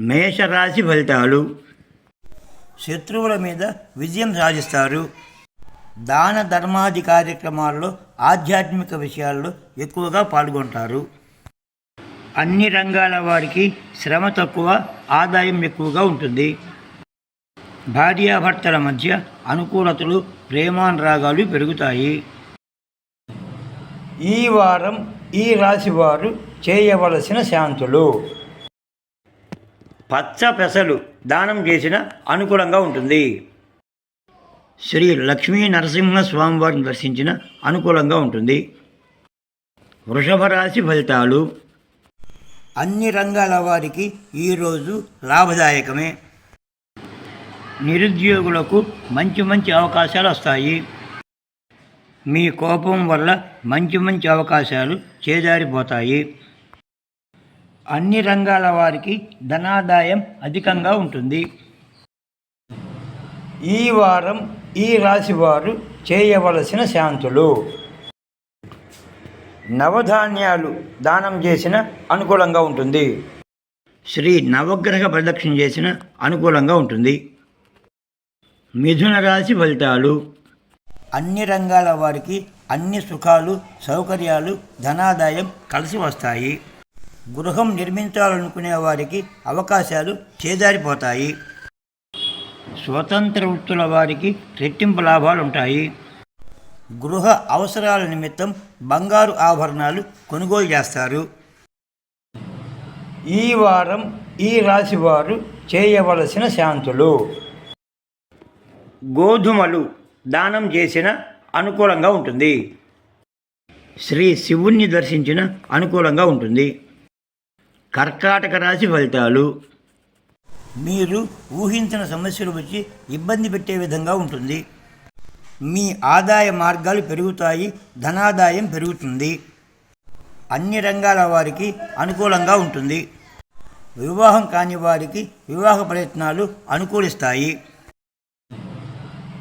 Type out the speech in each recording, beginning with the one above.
మేషరాశి ఫలితాలు. శత్రువుల మీద విజయం సాధిస్తారు. దాన ధర్మాది కార్యక్రమాల్లో ఆధ్యాత్మిక విషయాల్లో ఎక్కువగా పాల్గొంటారు. అన్ని రంగాల వారికి శ్రమ తక్కువ ఆదాయం ఎక్కువగా ఉంటుంది. భార్యాభర్తల మధ్య అనుకూలతలు ప్రేమానురాగాలు పెరుగుతాయి. ఈ వారం ఈ రాశి వారు చేయవలసిన శాంతులు. పచ్చ పెసలు దానం చేసిన అనుకూలంగా ఉంటుంది. శ్రీ లక్ష్మీ నరసింహ స్వామివారిని దర్శించిన అనుకూలంగా ఉంటుంది. వృషభ రాశి ఫలితాలు. అన్ని రంగాల వారికి ఈరోజు లాభదాయకమే. నిరుద్యోగులకు మంచి మంచి అవకాశాలు వస్తాయి. మీ కోపం వల్ల మంచి మంచి అవకాశాలు చేజారిపోతాయి. అన్ని రంగాల వారికి ధనాదాయం అధికంగా ఉంటుంది. ఈ వారం ఈ రాశి వారు చేయవలసిన శాంతులు. నవధాన్యాలు దానం చేసిన అనుకూలంగా ఉంటుంది. శ్రీ నవగ్రహ ప్రదక్షిణ చేసిన అనుకూలంగా ఉంటుంది. మిథున రాశి ఫలితాలు. అన్ని రంగాల వారికి అన్ని సుఖాలు సౌకర్యాలు ధనాదాయం కలిసి వస్తాయి. గృహం నిర్మించాలనుకునే వారికి అవకాశాలు చేదారిపోతాయి స్వతంత్ర వృత్తుల వారికి రెట్టింపు లాభాలు ఉంటాయి గృహ అవసరాల నిమిత్తం బంగారు ఆభరణాలు కొనుగోలు చేస్తారు. ఈ వారం ఈ రాశి వారు చేయవలసిన శాంతులు. గోధుమలు దానం చేసిన అనుకూలంగా ఉంటుంది. శ్రీ శివుణ్ణి దర్శించిన అనుకూలంగా ఉంటుంది. కర్కాటక రాశి ఫలితాలు. మీరు ఊహించిన సమస్యలు వచ్చి ఇబ్బంది పెట్టే విధంగా ఉంటుంది. మీ ఆదాయ మార్గాలు పెరుగుతాయి ధనాదాయం పెరుగుతుంది. అన్ని రంగాల వారికి అనుకూలంగా ఉంటుంది. వివాహం కాని వారికి వివాహ ప్రయత్నాలు అనుకూలిస్తాయి.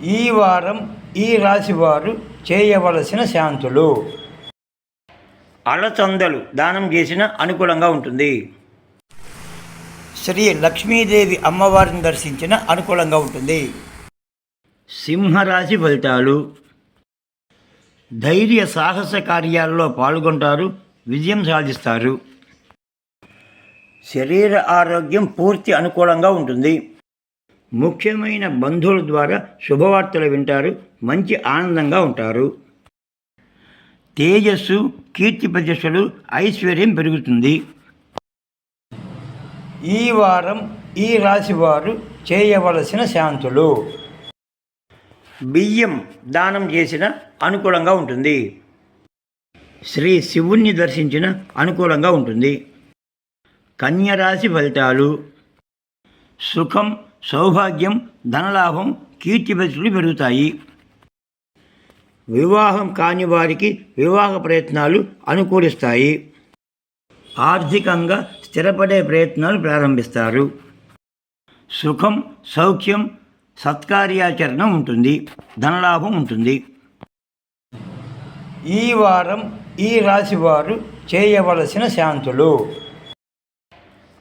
ఈ వారం ఈ రాశి వారు చేయవలసిన శాంతులు. అలచందలు దానం చేసిన అనుకూలంగా ఉంటుంది. శ్రీ లక్ష్మీదేవి అమ్మవారిని దర్శించిన అనుకూలంగా ఉంటుంది. సింహరాశి ఫలితాలు. ధైర్య సాహస కార్యాల్లో పాల్గొంటారు విజయం సాధిస్తారు. శరీర ఆరోగ్యం పూర్తి అనుకూలంగా ఉంటుంది. ముఖ్యమైన బంధువుల ద్వారా శుభవార్తలు వింటారు మంచి ఆనందంగా ఉంటారు. తేజస్సు కీర్తి ప్రతిష్టలు ఐశ్వర్యం పెరుగుతుంది. ఈ వారం ఈ రాశి వారు చేయవలసిన శాంతులు. బియ్యం దానం చేసిన అనుకూలంగా ఉంటుంది. శ్రీ శివుణ్ణి దర్శించిన అనుకూలంగా ఉంటుంది. కన్యరాశి ఫలితాలు. సుఖం సౌభాగ్యం ధనలాభం కీర్తి ప్రతిష్టలు పెరుగుతాయి. వివాహం కాని వారికి వివాహ ప్రయత్నాలు అనుకూలిస్తాయి. ఆర్థికంగా స్థిరపడే ప్రయత్నాలు ప్రారంభిస్తారు. సుఖం సౌఖ్యం సత్కార్యాచరణ ఉంటుంది. ధనలాభం ఉంటుంది. ఈ వారం ఈ రాశి వారు చేయవలసిన శాంతులు.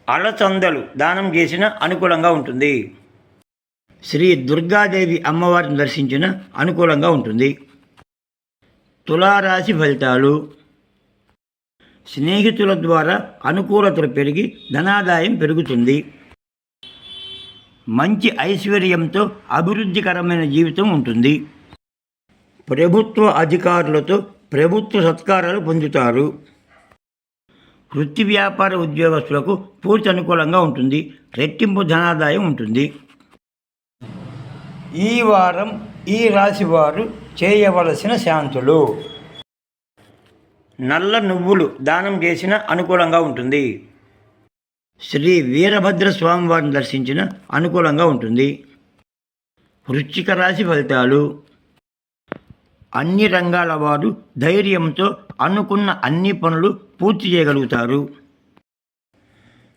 అలచందలు దానం చేసిన అనుకూలంగా ఉంటుంది. శ్రీ దుర్గాదేవి అమ్మవారిని దర్శించిన అనుకూలంగా ఉంటుంది. తులారాశి ఫలితాలు. స్నేహితుల ద్వారా అనుకూలతలు పెరిగి ధనాదాయం పెరుగుతుంది. మంచి ఐశ్వర్యంతో అభివృద్ధికరమైన జీవితం ఉంటుంది. ప్రభుత్వ అధికారులతో ప్రభుత్వ సత్కారాలు పొందుతారు. వృత్తి వ్యాపార ఉద్యోగస్తులకు పూర్తి అనుకూలంగా ఉంటుంది. రెట్టింపు ధనాదాయం ఉంటుంది. ఈ వారం ఈ రాశి వారు చేయవలసిన శాంతులు. నల్ల నువ్వులు దానం చేసిన అనుకూలంగా ఉంటుంది. శ్రీ వీరభద్ర స్వామివారిని దర్శించిన అనుకూలంగా ఉంటుంది. వృశ్చిక రాశి ఫలితాలు. అన్ని రంగాల వారు ధైర్యంతో అనుకున్న అన్ని పనులు పూర్తి చేయగలుగుతారు.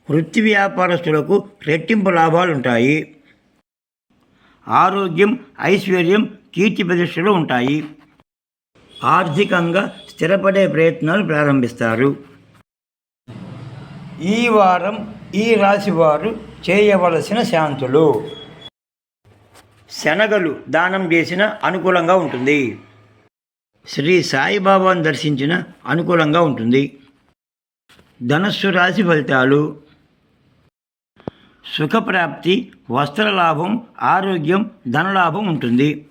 వృత్తి వ్యాపారస్తులకు రెట్టింపు లాభాలుంటాయి. ఆరోగ్యం ఐశ్వర్యం కీర్తి ప్రతిష్టలు ఉంటాయి. ఆర్థికంగా స్థిరపడే ప్రయత్నాలు ప్రారంభిస్తారు. ఈ వారం ఈ రాశివారు చేయవలసిన శాంతులు. శనగలు దానం చేసిన అనుకూలంగా ఉంటుంది. శ్రీ సాయిబాబాను దర్శించిన అనుకూలంగా ఉంటుంది. ధనస్సు రాశి ఫలితాలు. సుఖప్రాప్తి వస్త్రలాభం ఆరోగ్యం ధనలాభం ఉంటుంది.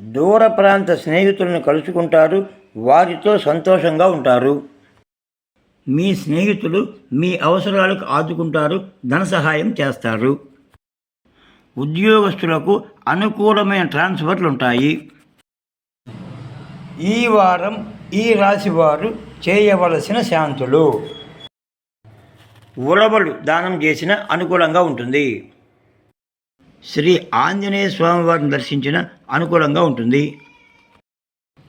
దూర ప్రాంత స్నేహితులను కలుసుకుంటారు వారితో సంతోషంగా ఉంటారు. మీ స్నేహితులు మీ అవసరాలకు ఆదుకుంటారు ధన సహాయం చేస్తారు. ఉద్యోగస్తులకు అనుకూలమైన ట్రాన్స్ఫర్లు ఉంటాయి. ఈ వారం ఈ రాశి వారు చేయవలసిన శాంతులు. ఉలవలు దానం చేసిన అనుకూలంగా ఉంటుంది. శ్రీ ఆంజనేయ స్వామివారిని దర్శించిన అనుకూలంగా ఉంటుంది.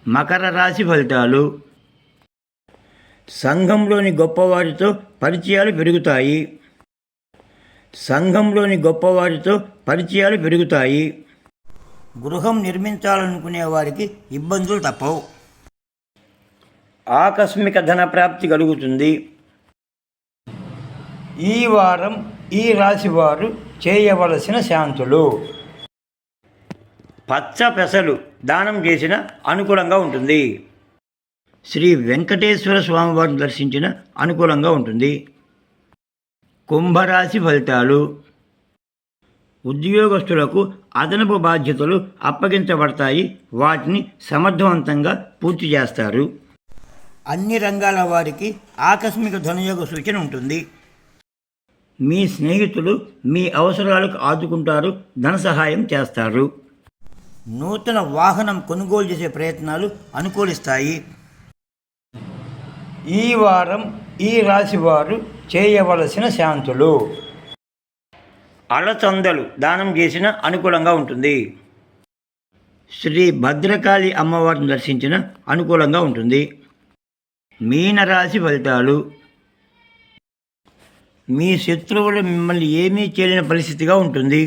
మకర రాశి ఫలితాలు. సంఘంలోని గొప్పవారితో పరిచయాలు పెరుగుతాయి. సంఘంలోని గొప్పవారితో పరిచయాలు పెరుగుతాయి. గృహం నిర్మించాలనుకునే వారికి ఇబ్బందులు తప్పవు. ఆకస్మిక ధన ప్రాప్తి కలుగుతుంది. ఈ వారం ఈ రాశి వారు చేయవలసిన శాంతులు. పచ్చ పెసలు దానం చేసిన అనుకూలంగా ఉంటుంది. శ్రీ వెంకటేశ్వర స్వామివారిని దర్శించిన అనుకూలంగా ఉంటుంది. కుంభరాశి ఫలితాలు. ఉద్యోగస్తులకు అదనపు బాధ్యతలు అప్పగించబడతాయి. వాటిని సమర్థవంతంగా పూర్తి చేస్తారు. అన్ని రంగాల వారికి ఆకస్మిక ధనయోగ సూచన ఉంటుంది. మీ స్నేహితులు మీ అవసరాలకు ఆదుకుంటారు ధన సహాయం చేస్తారు. నూతన వాహనం కొనుగోలు చేసే ప్రయత్నాలు అనుకూలిస్తాయి. ఈ వారం ఈ రాశి వారు చేయవలసిన శాంతులు. అలచందలు దానం చేసిన అనుకూలంగా ఉంటుంది. శ్రీ భద్రకాళి అమ్మవారిని దర్శించిన అనుకూలంగా ఉంటుంది. మీనరాశి ఫలితాలు. మీ శత్రువులు మిమ్మల్ని ఏమీ చేయలేని పరిస్థితిగా ఉంటుంది.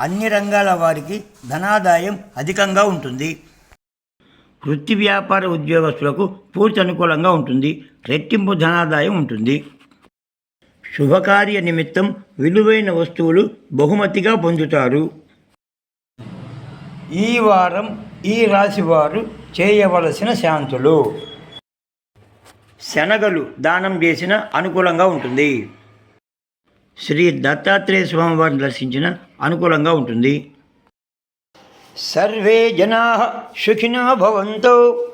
అన్ని రంగాల వారికి ధనాదాయం అధికంగా ఉంటుంది. వృత్తి వ్యాపార ఉద్యోగస్తులకు పూర్తి అనుకూలంగా ఉంటుంది. రెట్టింపు ధనాదాయం ఉంటుంది. శుభకార్య నిమిత్తం విలువైన వస్తువులు బహుమతిగా పొందుతారు. ఈ వారం ఈ రాశి వారు చేయవలసిన శాంతులు. శనగలు దానం చేసిన అనుకూలంగా ఉంటుంది. శ్రీ దత్తాత్రేయ స్వామివారిని దర్శించిన అనుకూలంగా ఉంటుంది. సర్వే జనా సుఖినో భవంతో.